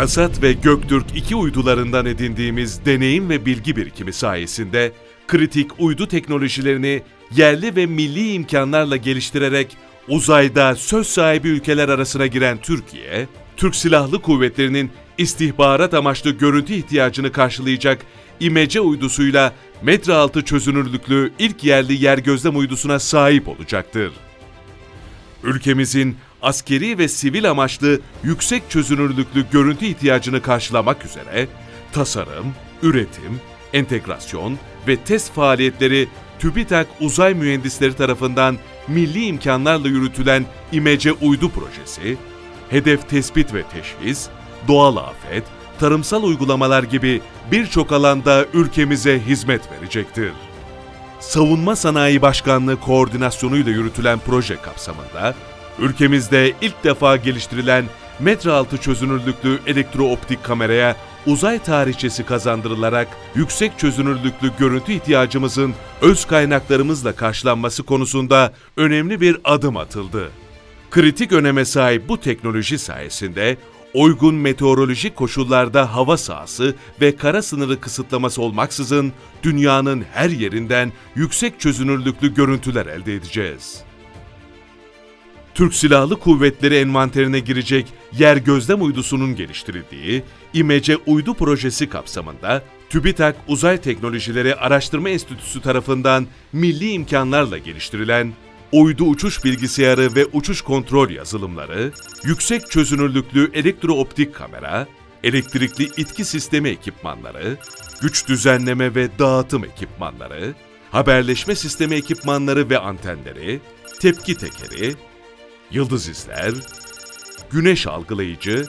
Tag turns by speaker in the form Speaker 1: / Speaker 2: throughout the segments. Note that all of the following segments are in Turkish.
Speaker 1: Rasat ve Göktürk iki uydularından edindiğimiz deneyim ve bilgi birikimi sayesinde kritik uydu teknolojilerini yerli ve milli imkanlarla geliştirerek uzayda söz sahibi ülkeler arasına giren Türkiye, Türk Silahlı Kuvvetleri'nin istihbarat amaçlı görüntü ihtiyacını karşılayacak İmece uydusuyla metre altı çözünürlüklü ilk yerli yer gözlem uydusuna sahip olacaktır. Ülkemizin askeri ve sivil amaçlı yüksek çözünürlüklü görüntü ihtiyacını karşılamak üzere tasarım, üretim, entegrasyon ve test faaliyetleri TÜBİTAK Uzay Mühendisleri tarafından milli imkanlarla yürütülen İmece Uydu Projesi, hedef tespit ve teşhis, doğal afet, tarımsal uygulamalar gibi birçok alanda ülkemize hizmet verecektir. Savunma Sanayi Başkanlığı koordinasyonuyla yürütülen proje kapsamında, ülkemizde ilk defa geliştirilen metre altı çözünürlüklü elektrooptik kameraya uzay tarihçesi kazandırılarak yüksek çözünürlüklü görüntü ihtiyacımızın öz kaynaklarımızla karşılanması konusunda önemli bir adım atıldı. Kritik öneme sahip bu teknoloji sayesinde uygun meteorolojik koşullarda hava sahası ve kara sınırı kısıtlaması olmaksızın dünyanın her yerinden yüksek çözünürlüklü görüntüler elde edeceğiz. Türk Silahlı Kuvvetleri envanterine girecek yer gözlem uydusunun geliştirildiği İmece Uydu Projesi kapsamında TÜBİTAK Uzay Teknolojileri Araştırma Enstitüsü tarafından milli imkanlarla geliştirilen uydu uçuş bilgisayarı ve uçuş kontrol yazılımları, yüksek çözünürlüklü elektrooptik kamera, elektrikli itki sistemi ekipmanları, güç düzenleme ve dağıtım ekipmanları, haberleşme sistemi ekipmanları ve antenleri, tepki tekeri, yıldız izler, güneş algılayıcı,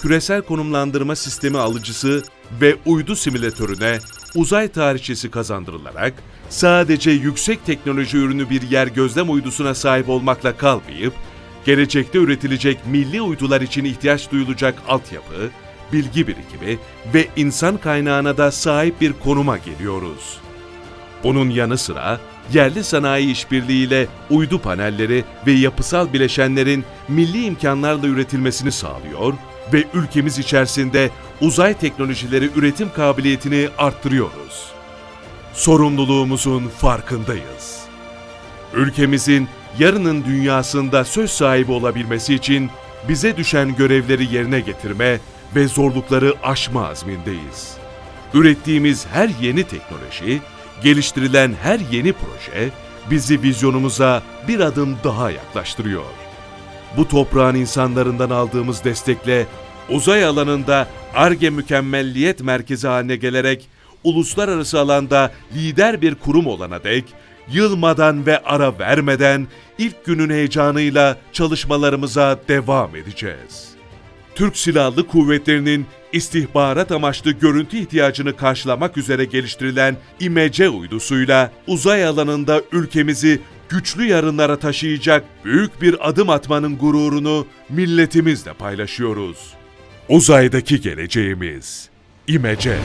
Speaker 1: küresel konumlandırma sistemi alıcısı ve uydu simülatörüne uzay tarihçesi kazandırılarak sadece yüksek teknoloji ürünü bir yer gözlem uydusuna sahip olmakla kalmayıp, gelecekte üretilecek milli uydular için ihtiyaç duyulacak altyapı, bilgi birikimi ve insan kaynağına da sahip bir konuma geliyoruz. Bunun yanı sıra yerli sanayi işbirliğiyle uydu panelleri ve yapısal bileşenlerin milli imkanlarla üretilmesini sağlıyor ve ülkemiz içerisinde uzay teknolojileri üretim kabiliyetini arttırıyoruz. Sorumluluğumuzun farkındayız. Ülkemizin yarının dünyasında söz sahibi olabilmesi için bize düşen görevleri yerine getirme ve zorlukları aşma azmindeyiz. Ürettiğimiz her yeni teknoloji, geliştirilen her yeni proje bizi vizyonumuza bir adım daha yaklaştırıyor. Bu toprağın insanlarından aldığımız destekle uzay alanında ARGE mükemmelliyet merkezi haline gelerek uluslararası alanda lider bir kurum olana dek yılmadan ve ara vermeden ilk günün heyecanıyla çalışmalarımıza devam edeceğiz. Türk Silahlı Kuvvetleri'nin istihbarat amaçlı görüntü ihtiyacını karşılamak üzere geliştirilen İMC uydusuyla uzay alanında ülkemizi güçlü yarınlara taşıyacak büyük bir adım atmanın gururunu milletimizle paylaşıyoruz. Uzaydaki geleceğimiz İMC.